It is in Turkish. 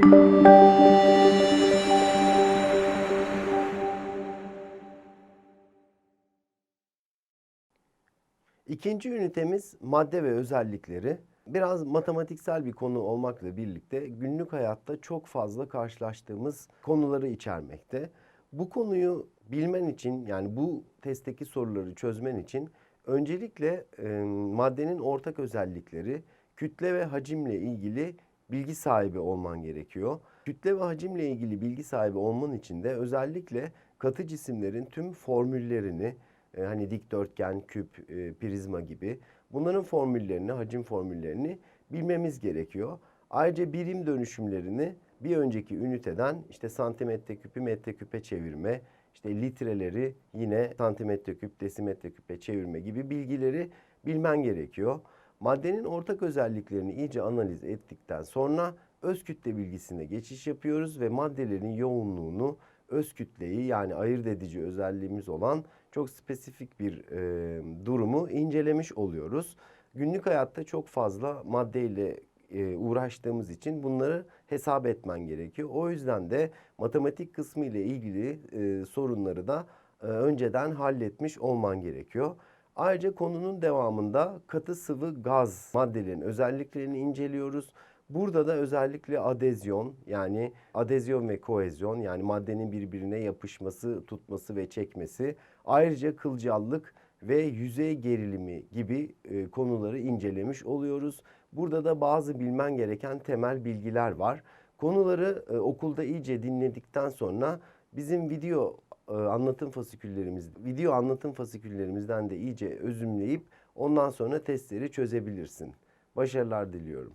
İkinci ünitemiz madde ve özellikleri. Biraz matematiksel bir konu olmakla birlikte günlük hayatta çok fazla karşılaştığımız konuları içermekte. Bu konuyu bilmen için yani bu testteki soruları çözmen için öncelikle e, maddenin ortak özellikleri, kütle ve hacimle ilgili bilgi sahibi olman gerekiyor. Kütle ve hacimle ilgili bilgi sahibi olman için de özellikle katı cisimlerin tüm formüllerini, e, hani dikdörtgen, küp, e, prizma gibi bunların formüllerini, hacim formüllerini bilmemiz gerekiyor. Ayrıca birim dönüşümlerini bir önceki üniteden işte santimetre küpü metre küpe çevirme, işte litreleri yine santimetre küp, desimetre küpe çevirme gibi bilgileri bilmen gerekiyor. Maddenin ortak özelliklerini iyice analiz ettikten sonra öz kütle bilgisine geçiş yapıyoruz ve maddelerin yoğunluğunu, öz kütleyi yani ayırt edici özelliğimiz olan çok spesifik bir e, durumu incelemiş oluyoruz. Günlük hayatta çok fazla maddeyle e, uğraştığımız için bunları hesap etmen gerekiyor. O yüzden de matematik kısmı ile ilgili e, sorunları da e, önceden halletmiş olman gerekiyor. Ayrıca konunun devamında katı sıvı gaz maddelerin özelliklerini inceliyoruz. Burada da özellikle adezyon yani adezyon ve koezyon yani maddenin birbirine yapışması, tutması ve çekmesi. Ayrıca kılcallık ve yüzey gerilimi gibi e, konuları incelemiş oluyoruz. Burada da bazı bilmen gereken temel bilgiler var. Konuları e, okulda iyice dinledikten sonra bizim video anlatım fasiküllerimiz, video anlatım fasiküllerimizden de iyice özümleyip ondan sonra testleri çözebilirsin. Başarılar diliyorum.